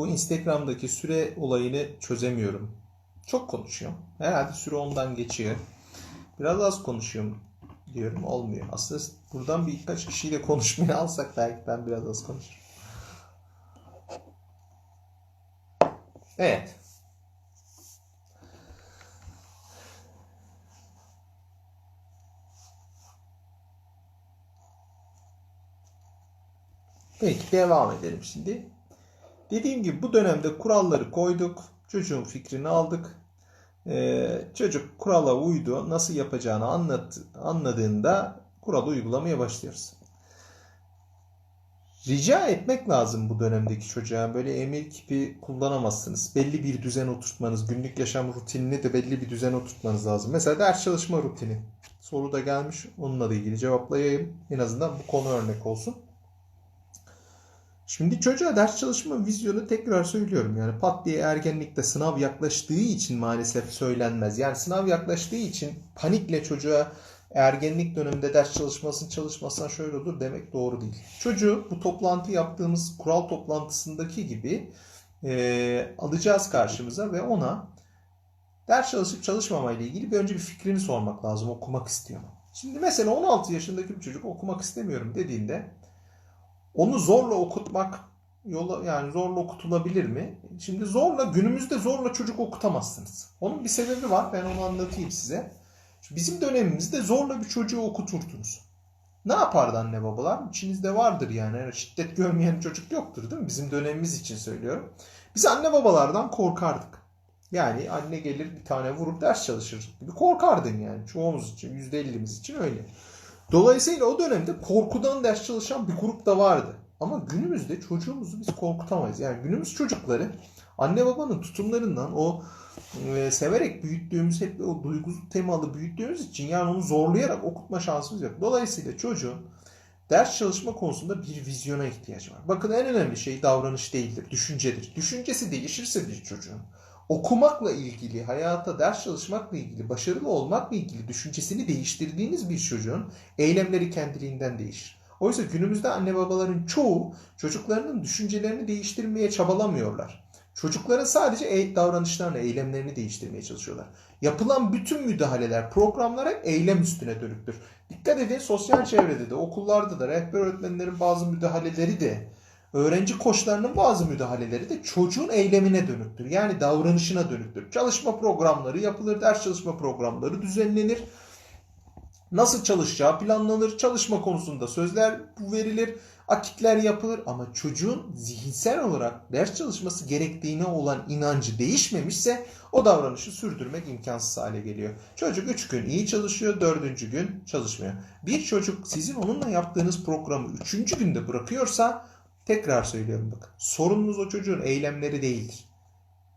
bu Instagram'daki süre olayını çözemiyorum. Çok konuşuyorum. Herhalde süre ondan geçiyor. Biraz az konuşuyorum diyorum. Olmuyor. Aslında buradan birkaç kişiyle konuşmayı alsak belki ben biraz az konuşurum. Evet. Peki devam edelim şimdi. Dediğim gibi bu dönemde kuralları koyduk. Çocuğun fikrini aldık. Ee, çocuk kurala uydu. Nasıl yapacağını anlat, anladığında kuralı uygulamaya başlıyoruz. Rica etmek lazım bu dönemdeki çocuğa. Böyle emir kipi kullanamazsınız. Belli bir düzen oturtmanız, günlük yaşam rutinini de belli bir düzen oturtmanız lazım. Mesela ders çalışma rutini. Soru da gelmiş. Onunla da ilgili cevaplayayım. En azından bu konu örnek olsun. Şimdi çocuğa ders çalışma vizyonu tekrar söylüyorum. Yani pat diye ergenlikte sınav yaklaştığı için maalesef söylenmez. Yani sınav yaklaştığı için panikle çocuğa ergenlik döneminde ders çalışmasın çalışmasan şöyle olur demek doğru değil. Çocuğu bu toplantı yaptığımız kural toplantısındaki gibi e, alacağız karşımıza ve ona ders çalışıp çalışmamayla ilgili bir önce bir fikrini sormak lazım. Okumak istiyor mu? Şimdi mesela 16 yaşındaki bir çocuk okumak istemiyorum dediğinde onu zorla okutmak yola yani zorla okutulabilir mi? Şimdi zorla günümüzde zorla çocuk okutamazsınız. Onun bir sebebi var. Ben onu anlatayım size. Bizim dönemimizde zorla bir çocuğu okuturdunuz. Ne yapardı anne babalar? İçinizde vardır yani. yani. Şiddet görmeyen çocuk yoktur değil mi? Bizim dönemimiz için söylüyorum. Biz anne babalardan korkardık. Yani anne gelir bir tane vurup ders çalışır gibi korkardın yani. Çoğumuz için, %50'miz için öyle. Dolayısıyla o dönemde korkudan ders çalışan bir grup da vardı. Ama günümüzde çocuğumuzu biz korkutamayız. Yani günümüz çocukları anne babanın tutumlarından o e, severek büyüttüğümüz hep o duygu temalı büyüttüğümüz için yani onu zorlayarak okutma şansımız yok. Dolayısıyla çocuğun ders çalışma konusunda bir vizyona ihtiyacı var. Bakın en önemli şey davranış değildir, düşüncedir. Düşüncesi değişirse bir çocuğun okumakla ilgili, hayata ders çalışmakla ilgili, başarılı olmakla ilgili düşüncesini değiştirdiğiniz bir çocuğun eylemleri kendiliğinden değişir. Oysa günümüzde anne babaların çoğu çocuklarının düşüncelerini değiştirmeye çabalamıyorlar. Çocukların sadece davranışlarını, eylemlerini değiştirmeye çalışıyorlar. Yapılan bütün müdahaleler, programlar hep eylem üstüne dönüktür. Dikkat edin sosyal çevrede de, okullarda da rehber öğretmenlerin bazı müdahaleleri de öğrenci koçlarının bazı müdahaleleri de çocuğun eylemine dönüktür. Yani davranışına dönüktür. Çalışma programları yapılır, ders çalışma programları düzenlenir. Nasıl çalışacağı planlanır, çalışma konusunda sözler verilir, akitler yapılır ama çocuğun zihinsel olarak ders çalışması gerektiğine olan inancı değişmemişse o davranışı sürdürmek imkansız hale geliyor. Çocuk 3 gün iyi çalışıyor, 4. gün çalışmıyor. Bir çocuk sizin onunla yaptığınız programı 3. günde bırakıyorsa Tekrar söylüyorum bak. Sorununuz o çocuğun eylemleri değildir.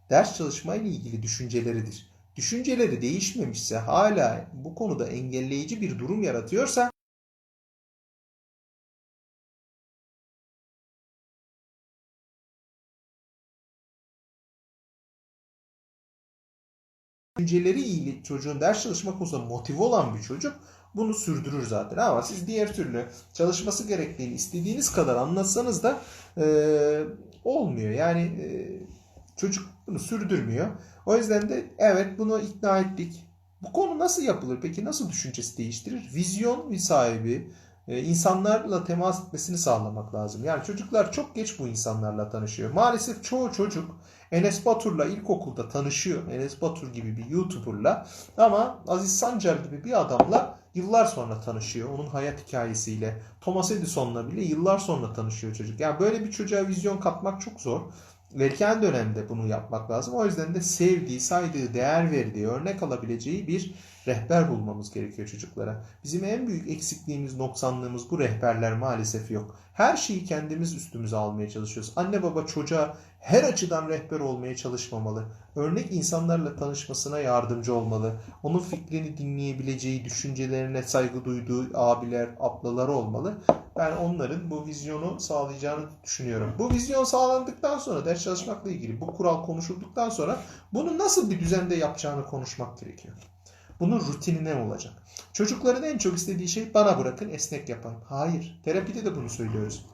Ders çalışma ile ilgili düşünceleridir. Düşünceleri değişmemişse hala bu konuda engelleyici bir durum yaratıyorsa düşünceleri iyi çocuğun ders çalışma konusunda motive olan bir çocuk bunu sürdürür zaten. Ama siz diğer türlü çalışması gerektiğini istediğiniz kadar anlatsanız da e, olmuyor. Yani e, çocuk bunu sürdürmüyor. O yüzden de evet bunu ikna ettik. Bu konu nasıl yapılır? Peki nasıl düşüncesi değiştirir? Vizyon sahibi insanlarla temas etmesini sağlamak lazım. Yani çocuklar çok geç bu insanlarla tanışıyor. Maalesef çoğu çocuk Enes Batur'la ilkokulda tanışıyor. Enes Batur gibi bir YouTuber'la ama Aziz Sancar gibi bir adamla yıllar sonra tanışıyor. Onun hayat hikayesiyle. Thomas Edison'la bile yıllar sonra tanışıyor çocuk. Yani böyle bir çocuğa vizyon katmak çok zor. Erken dönemde bunu yapmak lazım. O yüzden de sevdiği, saydığı, değer verdiği, örnek alabileceği bir rehber bulmamız gerekiyor çocuklara. Bizim en büyük eksikliğimiz, noksanlığımız bu rehberler maalesef yok. Her şeyi kendimiz üstümüze almaya çalışıyoruz. Anne baba çocuğa her açıdan rehber olmaya çalışmamalı. Örnek insanlarla tanışmasına yardımcı olmalı. Onun fikrini dinleyebileceği, düşüncelerine saygı duyduğu abiler, ablalar olmalı. Ben onların bu vizyonu sağlayacağını düşünüyorum. Bu vizyon sağlandıktan sonra ders çalışmakla ilgili bu kural konuşulduktan sonra bunu nasıl bir düzende yapacağını konuşmak gerekiyor. Bunun rutinine olacak. Çocukların en çok istediği şey bana bırakın esnek yapayım. Hayır. Terapide de bunu söylüyoruz.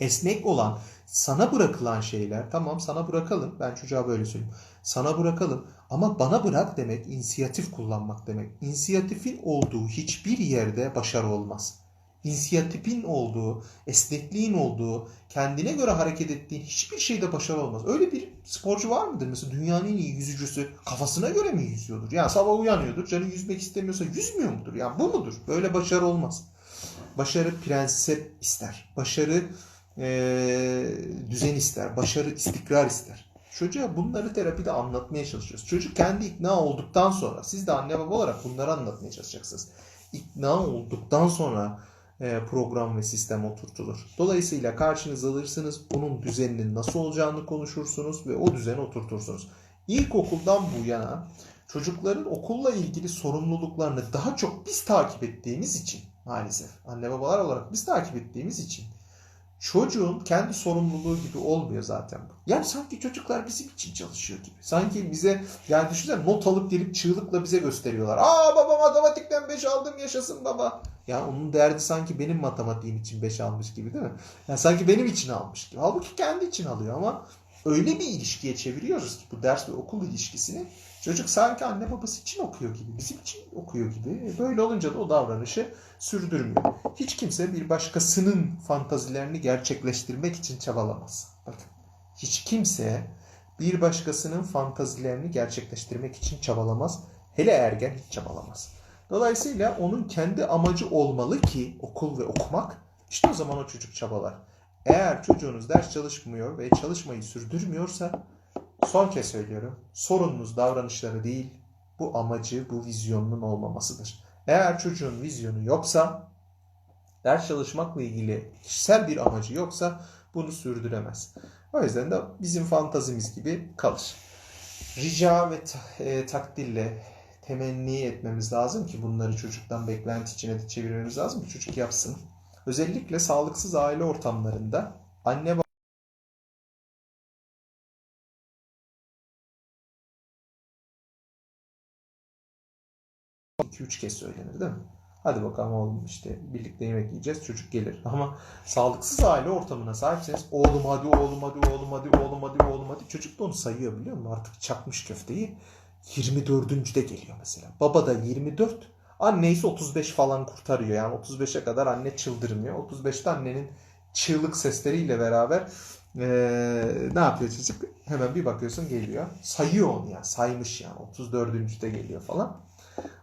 Esnek olan, sana bırakılan şeyler tamam sana bırakalım ben çocuğa böyle söyleyeyim. Sana bırakalım ama bana bırak demek inisiyatif kullanmak demek. İnisiyatifin olduğu hiçbir yerde başarı olmaz. İnisiyatifin olduğu, esnekliğin olduğu, kendine göre hareket ettiğin hiçbir şeyde başarı olmaz. Öyle bir sporcu var mıdır? Mesela dünyanın en iyi yüzücüsü kafasına göre mi yüzüyordur? Yani sabah uyanıyordur, canı yüzmek istemiyorsa yüzmüyor mudur? Yani bu mudur? Böyle başarı olmaz. Başarı prensip ister. Başarı e, düzen ister. Başarı istikrar ister. Çocuğa bunları terapide anlatmaya çalışıyoruz. Çocuk kendi ikna olduktan sonra siz de anne baba olarak bunları anlatmaya çalışacaksınız. İkna olduktan sonra program ve sistem oturtulur. Dolayısıyla karşınıza alırsınız. Bunun düzeninin nasıl olacağını konuşursunuz ve o düzeni oturtursunuz. İlkokuldan bu yana çocukların okulla ilgili sorumluluklarını daha çok biz takip ettiğimiz için maalesef anne babalar olarak biz takip ettiğimiz için çocuğun kendi sorumluluğu gibi olmuyor zaten bu. Yani sanki çocuklar bizim için çalışıyor gibi. Sanki bize yani düşünsene not alıp gelip çığlıkla bize gösteriyorlar. Aa baba matematikten 5 aldım yaşasın baba. Ya onun derdi sanki benim matematiğim için 5 almış gibi değil mi? Yani sanki benim için almış gibi. Halbuki kendi için alıyor ama öyle bir ilişkiye çeviriyoruz ki bu ders ve okul ilişkisini. Çocuk sanki anne babası için okuyor gibi, bizim için okuyor gibi. Böyle olunca da o davranışı sürdürmüyor. Hiç kimse bir başkasının fantazilerini gerçekleştirmek için çabalamaz. Bakın, hiç kimse bir başkasının fantazilerini gerçekleştirmek için çabalamaz. Hele ergen hiç çabalamaz. Dolayısıyla onun kendi amacı olmalı ki okul ve okumak. İşte o zaman o çocuk çabalar. Eğer çocuğunuz ders çalışmıyor ve çalışmayı sürdürmüyorsa son kez söylüyorum. Sorununuz davranışları değil, bu amacı, bu vizyonunun olmamasıdır. Eğer çocuğun vizyonu yoksa, ders çalışmakla ilgili kişisel bir amacı yoksa bunu sürdüremez. O yüzden de bizim fantazimiz gibi kalır. Rica ve e, takdirle temenni etmemiz lazım ki bunları çocuktan beklenti içine de çevirmemiz lazım ki çocuk yapsın. Özellikle sağlıksız aile ortamlarında anne 2-3 kez söylenir değil mi? Hadi bakalım oğlum işte birlikte yemek yiyeceğiz çocuk gelir. Ama sağlıksız aile ortamına sahipseniz oğlum hadi oğlum hadi oğlum hadi oğlum hadi oğlum hadi çocuk da onu sayıyor biliyor musun? Artık çakmış köfteyi 24. de geliyor mesela. Baba da 24 anne ise 35 falan kurtarıyor. Yani 35'e kadar anne çıldırmıyor. 35'te annenin çığlık sesleriyle beraber ee, ne yapıyor çocuk? Hemen bir bakıyorsun geliyor. Sayıyor onu ya. Saymış yani. 34. de geliyor falan.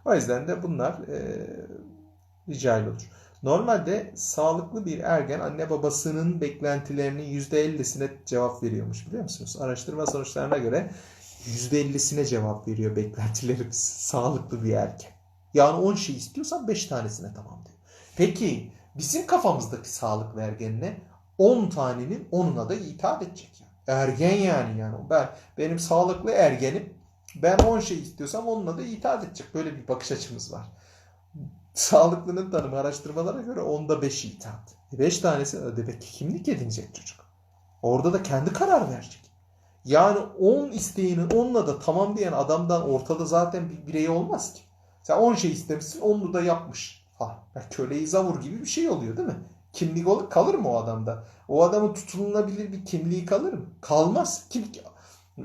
O yüzden de bunlar e, rica olur. Normalde sağlıklı bir ergen anne babasının beklentilerinin %50'sine cevap veriyormuş biliyor musunuz? Araştırma sonuçlarına göre %50'sine cevap veriyor beklentilerimiz sağlıklı bir ergen. Yani 10 şey istiyorsan 5 tanesine tamam diyor. Peki bizim kafamızdaki sağlıklı ergen ne? 10 tanenin 10'una da itaat edecek yani. Ergen yani yani. Ben benim sağlıklı ergenim ben 10 şey istiyorsam onunla da itaat edecek. Böyle bir bakış açımız var. Sağlıklının tanımı araştırmalara göre onda 5 itaat. 5 e, tanesi demek ki kimlik edinecek çocuk. Orada da kendi karar verecek. Yani 10 isteğinin onunla da tamam diyen adamdan ortada zaten bir birey olmaz ki. Sen 10 şey istemişsin onu da yapmış. Ha, köleyi zavur gibi bir şey oluyor değil mi? Kimlik olur kalır mı o adamda? O adamın tutulunabilir bir kimliği kalır mı? Kalmaz. Kim,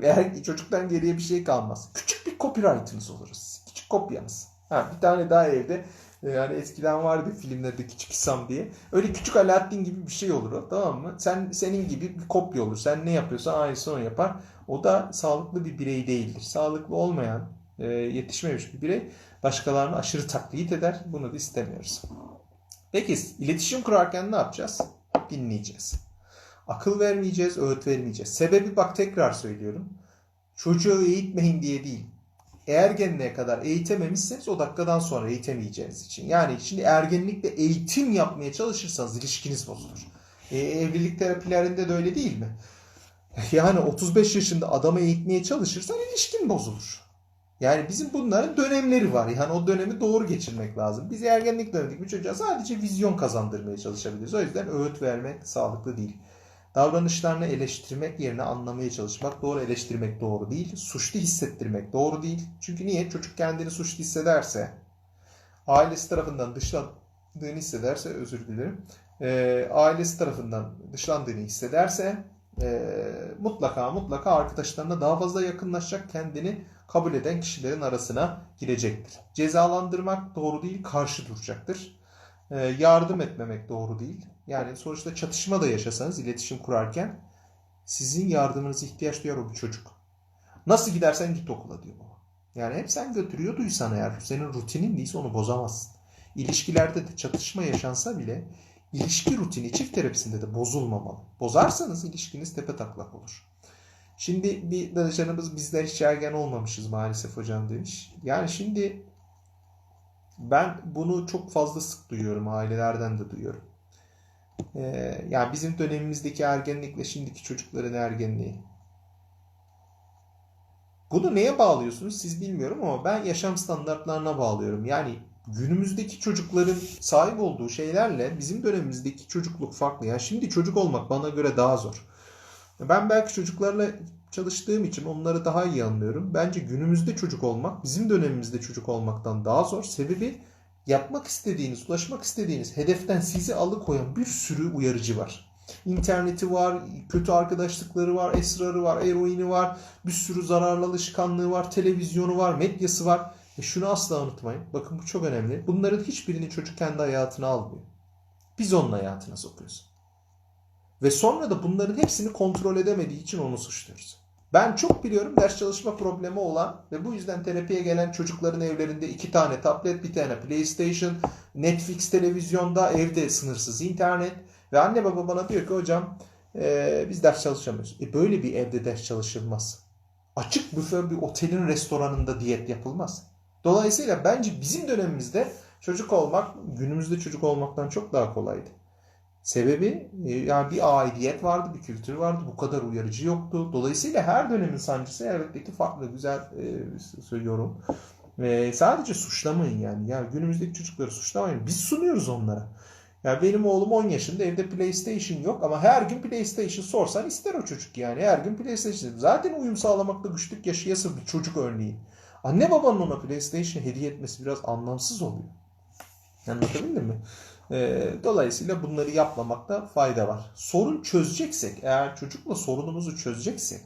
eğer çocuktan geriye bir şey kalmaz. Küçük bir copyright'ınız oluruz. Küçük kopyanız. Ha, bir tane daha evde yani eskiden vardı filmlerde Küçük İsam diye. Öyle küçük Alaaddin gibi bir şey olur o tamam mı? Sen senin gibi bir kopya olur. Sen ne yapıyorsan aynısını o yapar. O da sağlıklı bir birey değildir. Sağlıklı olmayan, e, yetişmemiş bir birey başkalarını aşırı taklit eder. Bunu da istemiyoruz. Peki iletişim kurarken ne yapacağız? Dinleyeceğiz. Akıl vermeyeceğiz, öğüt vermeyeceğiz. Sebebi bak tekrar söylüyorum. Çocuğu eğitmeyin diye değil. Ergenliğe kadar eğitememişseniz o dakikadan sonra eğitemeyeceğiniz için. Yani şimdi ergenlikte eğitim yapmaya çalışırsanız ilişkiniz bozulur. E, evlilik terapilerinde de öyle değil mi? Yani 35 yaşında adamı eğitmeye çalışırsan ilişkin bozulur. Yani bizim bunların dönemleri var. Yani o dönemi doğru geçirmek lazım. Biz ergenlik dönemindeki bir çocuğa sadece vizyon kazandırmaya çalışabiliriz. O yüzden öğüt vermek sağlıklı değil. Davranışlarını eleştirmek yerine anlamaya çalışmak doğru eleştirmek doğru değil. Suçlu hissettirmek doğru değil. Çünkü niye? Çocuk kendini suçlu hissederse, ailesi tarafından dışlandığını hissederse, özür dilerim, e, ailesi tarafından dışlandığını hissederse e, mutlaka mutlaka arkadaşlarına daha fazla yakınlaşacak, kendini kabul eden kişilerin arasına girecektir. Cezalandırmak doğru değil, karşı duracaktır. E, yardım etmemek doğru değil. Yani sonuçta çatışma da yaşasanız iletişim kurarken sizin yardımınıza ihtiyaç duyar o bir çocuk. Nasıl gidersen git okula diyor baba. Yani hep sen götürüyorduysan eğer senin rutinin değilse onu bozamazsın. İlişkilerde de çatışma yaşansa bile ilişki rutini çift terapisinde de bozulmamalı. Bozarsanız ilişkiniz tepe taklak olur. Şimdi bir danışanımız bizler hiç ergen olmamışız maalesef hocam demiş. Yani şimdi ben bunu çok fazla sık duyuyorum. Ailelerden de duyuyorum. Ee, yani bizim dönemimizdeki ergenlikle şimdiki çocukların ergenliği. Bunu neye bağlıyorsunuz siz bilmiyorum ama ben yaşam standartlarına bağlıyorum. Yani günümüzdeki çocukların sahip olduğu şeylerle bizim dönemimizdeki çocukluk farklı. Yani şimdi çocuk olmak bana göre daha zor. Ben belki çocuklarla çalıştığım için onları daha iyi anlıyorum. Bence günümüzde çocuk olmak bizim dönemimizde çocuk olmaktan daha zor. Sebebi yapmak istediğiniz, ulaşmak istediğiniz hedeften sizi alıkoyan bir sürü uyarıcı var. İnterneti var, kötü arkadaşlıkları var, esrarı var, eroini var, bir sürü zararlı alışkanlığı var, televizyonu var, medyası var. Ve şunu asla unutmayın. Bakın bu çok önemli. Bunların hiçbirini çocuk kendi hayatına almıyor. Biz onun hayatına sokuyoruz. Ve sonra da bunların hepsini kontrol edemediği için onu suçluyoruz. Ben çok biliyorum ders çalışma problemi olan ve bu yüzden terapiye gelen çocukların evlerinde iki tane tablet, bir tane PlayStation, Netflix televizyonda, evde sınırsız internet ve anne baba bana diyor ki hocam e, biz ders çalışamıyoruz. E böyle bir evde ders çalışılmaz. Açık büfe bir otelin restoranında diyet yapılmaz. Dolayısıyla bence bizim dönemimizde çocuk olmak günümüzde çocuk olmaktan çok daha kolaydı. Sebebi e, yani bir aidiyet vardı, bir kültür vardı. Bu kadar uyarıcı yoktu. Dolayısıyla her dönemin sancısı elbette ki farklı. Güzel e, söylüyorum. Ve sadece suçlamayın yani. Yani günümüzdeki çocukları suçlamayın. Biz sunuyoruz onlara. Yani benim oğlum 10 yaşında evde PlayStation yok ama her gün PlayStation sorsan ister o çocuk yani. Her gün PlayStation. Zaten uyum sağlamakta güçlük yaşayası bir çocuk örneği. Anne babanın ona PlayStation hediye etmesi biraz anlamsız oluyor. Anlatabildim mi? E, dolayısıyla bunları yapmamakta fayda var. Sorun çözeceksek, eğer çocukla sorunumuzu çözeceksek,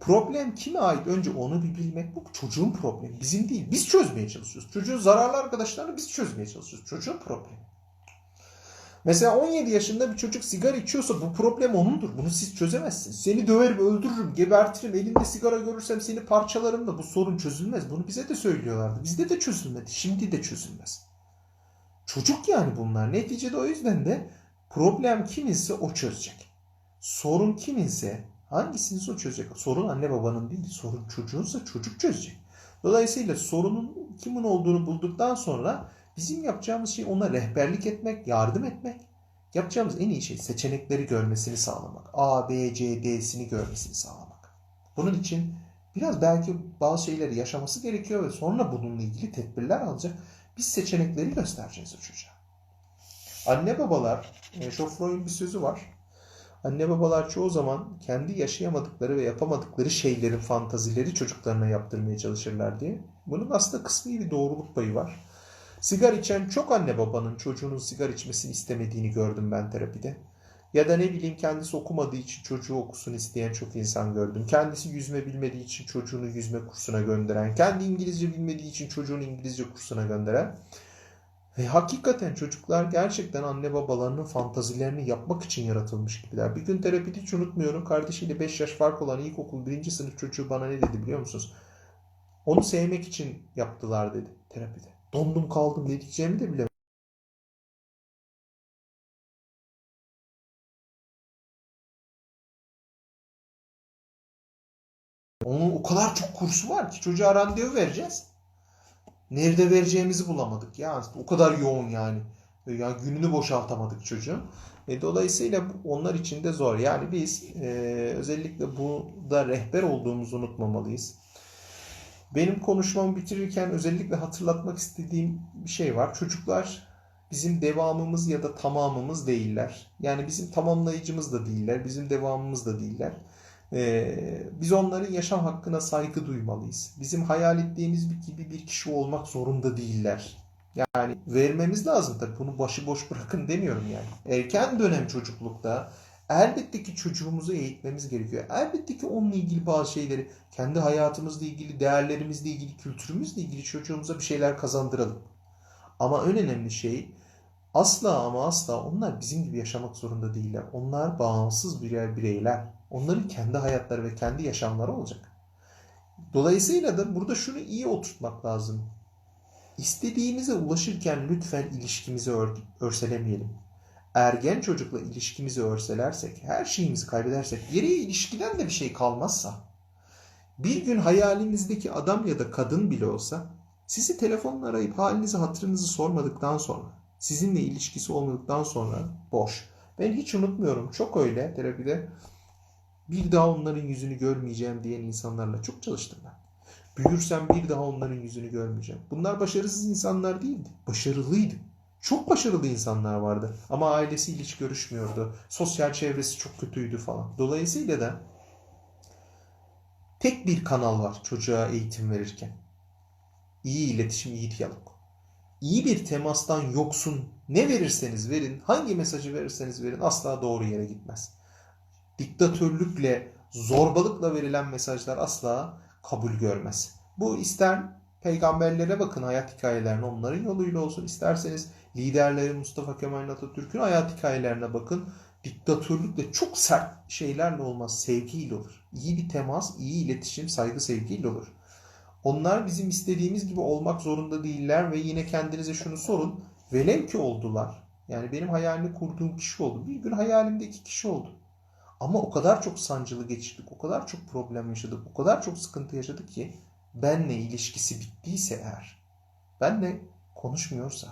problem kime ait önce onu bir bilmek. Bu çocuğun problemi, bizim değil. Biz çözmeye çalışıyoruz. Çocuğun zararlı arkadaşlarını biz çözmeye çalışıyoruz. Çocuğun problemi. Mesela 17 yaşında bir çocuk sigara içiyorsa bu problem onundur. Bunu siz çözemezsiniz. Seni döverim, öldürürüm, gebertirim, elinde sigara görürsem seni parçalarım da bu sorun çözülmez. Bunu bize de söylüyorlardı. Bizde de çözülmedi. Şimdi de çözülmez. Çocuk yani bunlar. Neticede o yüzden de problem kiminse o çözecek. Sorun kiminse hangisini o çözecek? Sorun anne babanın değil. Sorun çocuğunsa çocuk çözecek. Dolayısıyla sorunun kimin olduğunu bulduktan sonra bizim yapacağımız şey ona rehberlik etmek, yardım etmek. Yapacağımız en iyi şey seçenekleri görmesini sağlamak. A, B, C, D'sini görmesini sağlamak. Bunun için biraz belki bazı şeyleri yaşaması gerekiyor ve sonra bununla ilgili tedbirler alacak. Biz seçenekleri göstereceğiz o çocuğa. Anne babalar, e, Şofroy'un bir sözü var. Anne babalar çoğu zaman kendi yaşayamadıkları ve yapamadıkları şeylerin fantazileri çocuklarına yaptırmaya çalışırlar diye. Bunun aslında kısmi bir doğruluk payı var. Sigara içen çok anne babanın çocuğunun sigara içmesini istemediğini gördüm ben terapide. Ya da ne bileyim kendisi okumadığı için çocuğu okusun isteyen çok insan gördüm. Kendisi yüzme bilmediği için çocuğunu yüzme kursuna gönderen, kendi İngilizce bilmediği için çocuğunu İngilizce kursuna gönderen. Ve hakikaten çocuklar gerçekten anne babalarının fantazilerini yapmak için yaratılmış gibiler. Bir gün terapide hiç unutmuyorum. Kardeşiyle 5 yaş fark olan ilkokul 1. sınıf çocuğu bana ne dedi biliyor musunuz? Onu sevmek için yaptılar dedi terapide. Dondum kaldım ne diyeceğimi de bilemedim. Onun o kadar çok kursu var ki çocuğa randevu vereceğiz. Nerede vereceğimizi bulamadık ya. O kadar yoğun yani. Yani gününü boşaltamadık çocuğun. E, dolayısıyla onlar için de zor. Yani biz e, özellikle burada rehber olduğumuzu unutmamalıyız. Benim konuşmamı bitirirken özellikle hatırlatmak istediğim bir şey var. Çocuklar bizim devamımız ya da tamamımız değiller. Yani bizim tamamlayıcımız da değiller, bizim devamımız da değiller. Ee, biz onların yaşam hakkına saygı duymalıyız. Bizim hayal ettiğimiz gibi bir kişi olmak zorunda değiller. Yani vermemiz lazım tabii. Bunu başıboş bırakın demiyorum yani. Erken dönem çocuklukta Elbette ki çocuğumuzu eğitmemiz gerekiyor. Elbette ki onunla ilgili bazı şeyleri, kendi hayatımızla ilgili, değerlerimizle ilgili, kültürümüzle ilgili çocuğumuza bir şeyler kazandıralım. Ama en önemli şey asla ama asla onlar bizim gibi yaşamak zorunda değiller. Onlar bağımsız birer bireyler. Onların kendi hayatları ve kendi yaşamları olacak. Dolayısıyla da burada şunu iyi oturtmak lazım. İstediğimize ulaşırken lütfen ilişkimizi ör örselemeyelim. Ergen çocukla ilişkimizi örselersek, her şeyimizi kaybedersek, geriye ilişkiden de bir şey kalmazsa, bir gün hayalinizdeki adam ya da kadın bile olsa, sizi telefonla arayıp halinizi hatırınızı sormadıktan sonra, sizinle ilişkisi olmadıktan sonra boş. Ben hiç unutmuyorum. Çok öyle terapide bir daha onların yüzünü görmeyeceğim diyen insanlarla çok çalıştım ben. Büyürsem bir daha onların yüzünü görmeyeceğim. Bunlar başarısız insanlar değildi. Başarılıydı. Çok başarılı insanlar vardı. Ama ailesiyle hiç görüşmüyordu. Sosyal çevresi çok kötüydü falan. Dolayısıyla da tek bir kanal var çocuğa eğitim verirken. İyi iletişim, iyi diyalog. İyi bir temastan yoksun ne verirseniz verin, hangi mesajı verirseniz verin asla doğru yere gitmez. Diktatörlükle, zorbalıkla verilen mesajlar asla kabul görmez. Bu ister peygamberlere bakın hayat hikayelerine onların yoluyla olsun. isterseniz liderleri Mustafa Kemal Atatürk'ün hayat hikayelerine bakın. Diktatörlükle çok sert şeylerle olmaz. Sevgiyle olur. İyi bir temas, iyi iletişim, saygı sevgiyle olur. Onlar bizim istediğimiz gibi olmak zorunda değiller ve yine kendinize şunu sorun. Velev ki oldular. Yani benim hayalini kurduğum kişi oldu. Bir gün hayalimdeki kişi oldu. Ama o kadar çok sancılı geçirdik, o kadar çok problem yaşadık, o kadar çok sıkıntı yaşadık ki benle ilişkisi bittiyse eğer, benle konuşmuyorsa,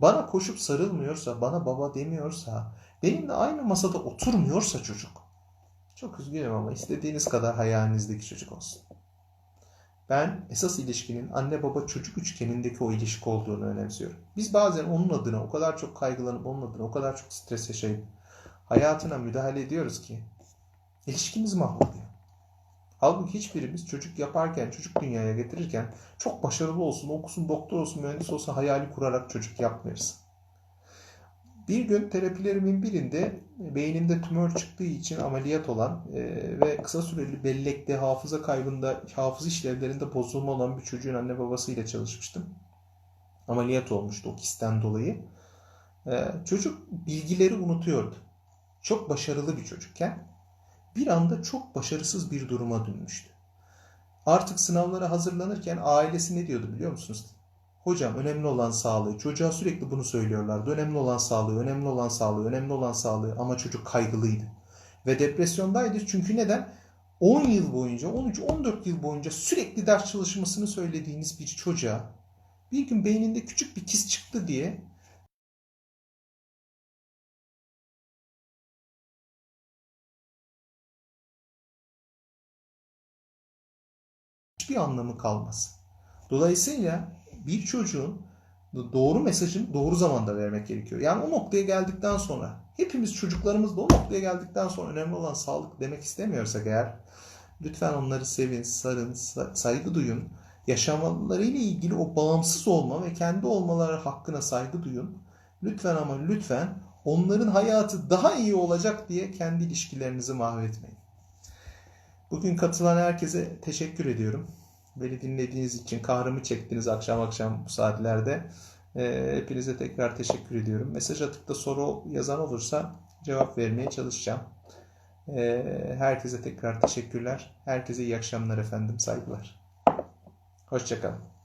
bana koşup sarılmıyorsa, bana baba demiyorsa, benimle aynı masada oturmuyorsa çocuk. Çok üzgünüm ama istediğiniz kadar hayalinizdeki çocuk olsun. Ben esas ilişkinin anne baba çocuk üçgenindeki o ilişki olduğunu önemsiyorum. Biz bazen onun adına o kadar çok kaygılanıp onun adına o kadar çok stres yaşayıp hayatına müdahale ediyoruz ki ilişkimiz mahvoluyor. Halbuki hiçbirimiz çocuk yaparken, çocuk dünyaya getirirken çok başarılı olsun, okusun, doktor olsun, mühendis olsun hayali kurarak çocuk yapmıyoruz. Bir gün terapilerimin birinde beyninde tümör çıktığı için ameliyat olan e, ve kısa süreli bellekte, hafıza kaybında, hafıza işlevlerinde bozulma olan bir çocuğun anne babasıyla çalışmıştım. Ameliyat olmuştu o kisten dolayı. E, çocuk bilgileri unutuyordu çok başarılı bir çocukken bir anda çok başarısız bir duruma dönmüştü. Artık sınavlara hazırlanırken ailesi ne diyordu biliyor musunuz? Hocam önemli olan sağlığı. Çocuğa sürekli bunu söylüyorlardı. Önemli olan sağlığı, önemli olan sağlığı, önemli olan sağlığı ama çocuk kaygılıydı. Ve depresyondaydı çünkü neden? 10 yıl boyunca, 13-14 yıl boyunca sürekli ders çalışmasını söylediğiniz bir çocuğa bir gün beyninde küçük bir kis çıktı diye hiçbir anlamı kalmaz. Dolayısıyla bir çocuğun doğru mesajını doğru zamanda vermek gerekiyor. Yani o noktaya geldikten sonra hepimiz çocuklarımız da o noktaya geldikten sonra önemli olan sağlık demek istemiyorsak eğer lütfen onları sevin, sarın, saygı duyun. Yaşamalarıyla ilgili o bağımsız olma ve kendi olmaları hakkına saygı duyun. Lütfen ama lütfen onların hayatı daha iyi olacak diye kendi ilişkilerinizi mahvetmeyin. Bugün katılan herkese teşekkür ediyorum. Beni dinlediğiniz için kahrımı çektiniz akşam akşam bu saatlerde. Ee, hepinize tekrar teşekkür ediyorum. Mesaj atıp da soru yazan olursa cevap vermeye çalışacağım. Ee, herkese tekrar teşekkürler. Herkese iyi akşamlar efendim. Saygılar. Hoşçakalın.